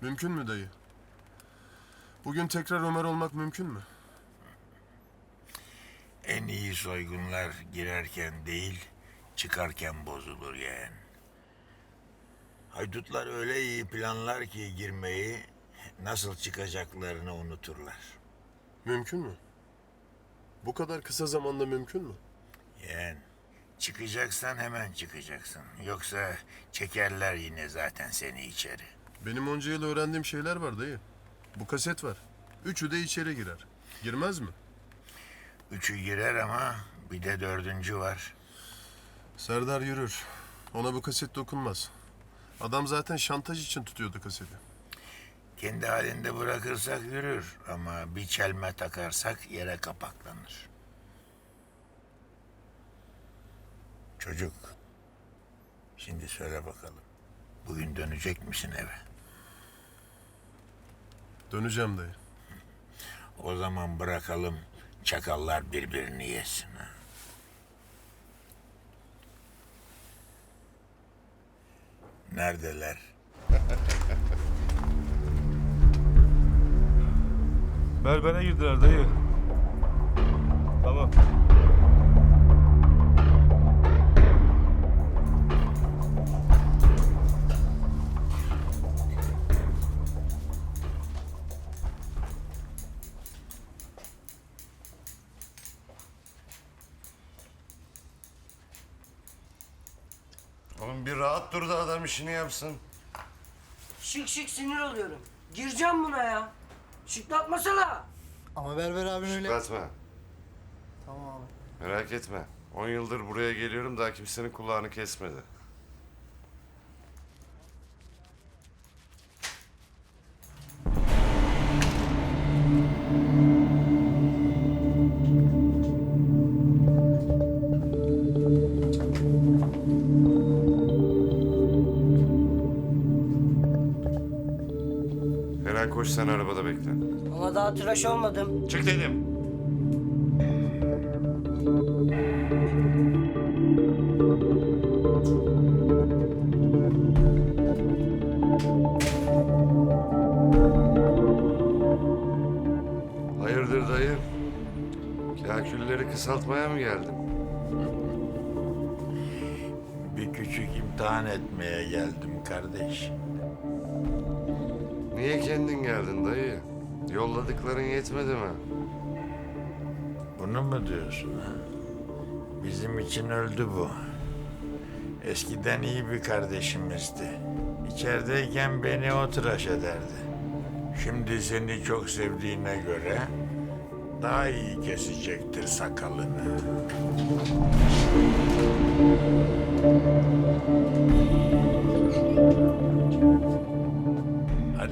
Mümkün mü dayı? Bugün tekrar Ömer olmak mümkün mü? En iyi soygunlar girerken değil, çıkarken bozulur yeğen. Haydutlar öyle iyi planlar ki girmeyi, nasıl çıkacaklarını unuturlar. Mümkün mü? Bu kadar kısa zamanda mümkün mü? Yeğen, çıkacaksan hemen çıkacaksın. Yoksa çekerler yine zaten seni içeri. Benim onca yıl öğrendiğim şeyler var dayı. Bu kaset var. Üçü de içeri girer. Girmez mi? Üçü girer ama bir de dördüncü var. Serdar yürür. Ona bu kaset dokunmaz. Adam zaten şantaj için tutuyordu kaseti. Kendi halinde bırakırsak yürür ama bir çelme takarsak yere kapaklanır. Çocuk, şimdi söyle bakalım. Bugün dönecek misin eve? Döneceğim dayı. O zaman bırakalım çakallar birbirini yesin. ha? Neredeler? Berbere girdiler dayı. Tamam. Oğlum bir rahat dur da adam işini yapsın. Şık şık sinir oluyorum. Gireceğim buna ya. Şıklatmasana. Ama Berber abin öyle... Şıklatma. Tamam abi. Merak etme. 10 yıldır buraya geliyorum daha kimsenin kulağını kesmedi. Koş sen arabada bekle. Ama daha tıraş olmadım. Çık dedim. Hayırdır dayı? Kakülleri kısaltmaya mı geldin? Bir küçük imtihan etmeye geldim kardeş. Niye kendin geldin dayı? Yolladıkların yetmedi mi? Bunu mu diyorsun ha? Bizim için öldü bu. Eskiden iyi bir kardeşimizdi. İçerideyken beni o tıraş ederdi. Şimdi seni çok sevdiğine göre daha iyi kesecektir sakalını.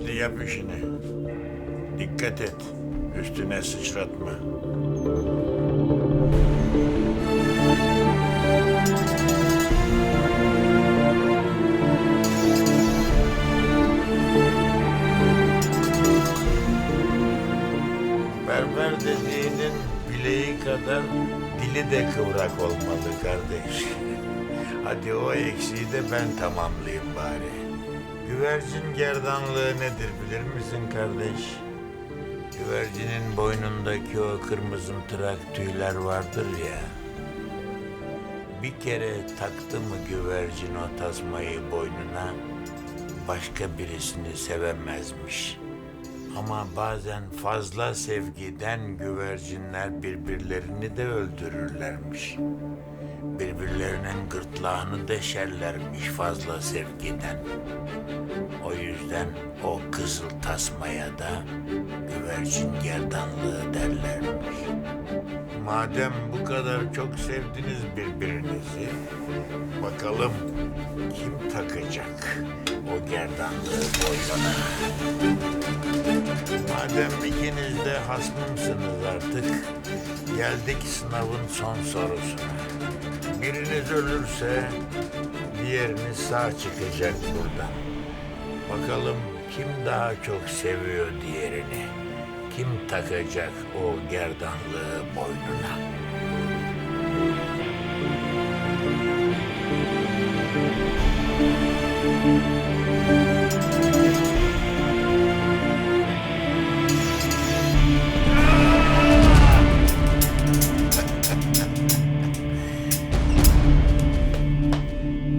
Hadi yap işini. Dikkat et. Üstüne sıçratma. Berber dediğinin bileği kadar dili de kıvrak olmalı kardeş. Hadi o eksiği de ben tamamlayayım bari. Güvercin gerdanlığı nedir bilir misin kardeş? Güvercinin boynundaki o kırmızımtırak tüyler vardır ya. Bir kere taktı mı güvercin o tasmayı boynuna, başka birisini sevemezmiş. Ama bazen fazla sevgiden güvercinler birbirlerini de öldürürlermiş. Birbirlerinin gırtlağını deşerlermiş fazla sevgiden. O yüzden o kızıl tasmaya da güvercin gerdanlığı derlermiş. Madem bu kadar çok sevdiniz birbirinizi, bakalım kim takacak o gerdanlığı boynuna? Madem ikiniz de hasmımsınız artık, geldik sınavın son sorusuna. Biriniz ölürse diğeriniz sağ çıkacak buradan. Bakalım kim daha çok seviyor diğerini? kim takacak o gerdanlığı boynuna?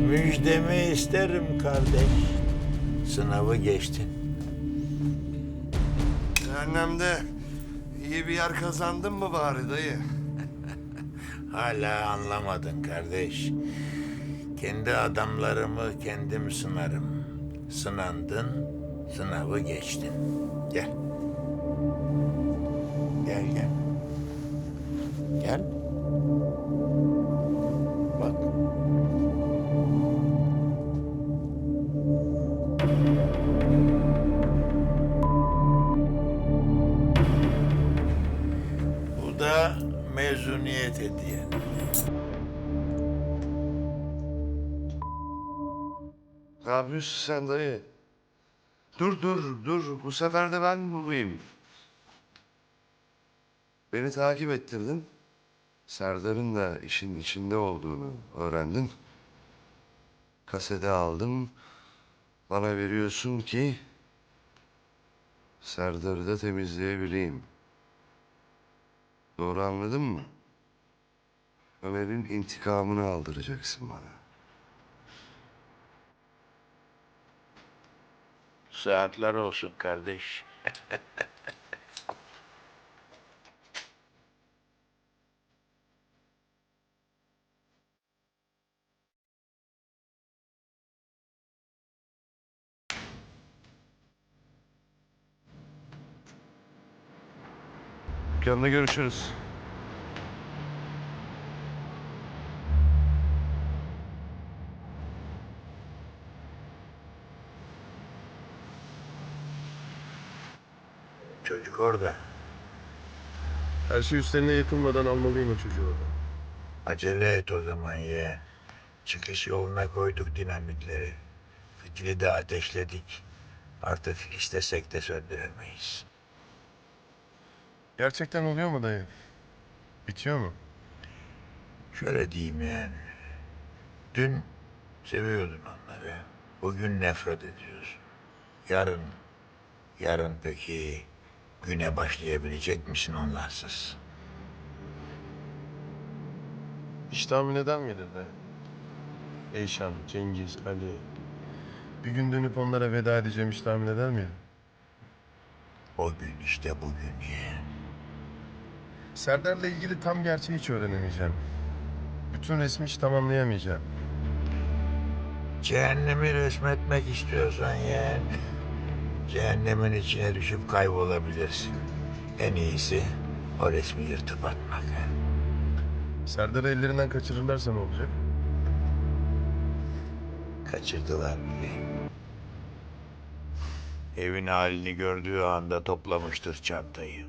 Müjdemi isterim kardeş. Sınavı geçtin. Cehennemde iyi bir yer kazandın mı bari dayı? Hala anlamadın kardeş. Kendi adamlarımı kendim sınarım. Sınandın, sınavı geçtin. Gel. Gel gel. Gel. Ne sen dayı? Dur dur dur. Bu sefer de ben bulayım. Beni takip ettirdin. Serdar'ın da işin içinde olduğunu öğrendin. Kasete aldım. Bana veriyorsun ki Serdar'ı da temizleyebileyim. Doğru anladın mı? Ömer'in intikamını aldıracaksın bana. Saatler olsun kardeş. Dükkanda görüşürüz. Çocuk orada. Her şey üstlerine yıkılmadan almalıyım o çocuğu oradan. Acele et o zaman ye. Çıkış yoluna koyduk dinamitleri. Fitili de ateşledik. Artık istesek de söndüremeyiz. Gerçekten oluyor mu dayı? Bitiyor mu? Şöyle diyeyim yani. Dün seviyordun onları. Bugün nefret ediyorsun. Yarın, yarın peki güne başlayabilecek misin onlarsız? Eder miydin dayı? Eyşan, Cengiz, Ali. Bir gün dönüp onlara veda edeceğim hiç tahmin eder miydin? O gün işte bugün ye. Serdar'la ilgili tam gerçeği hiç öğrenemeyeceğim. Bütün resmi hiç tamamlayamayacağım. Cehennemi resmetmek istiyorsan yeğen, cehennemin içine düşüp kaybolabilirsin. En iyisi o resmi yırtıp atmak. Serdar'ı ellerinden kaçırırlarsa ne olacak? Kaçırdılar bile. Evin halini gördüğü anda toplamıştır çantayı.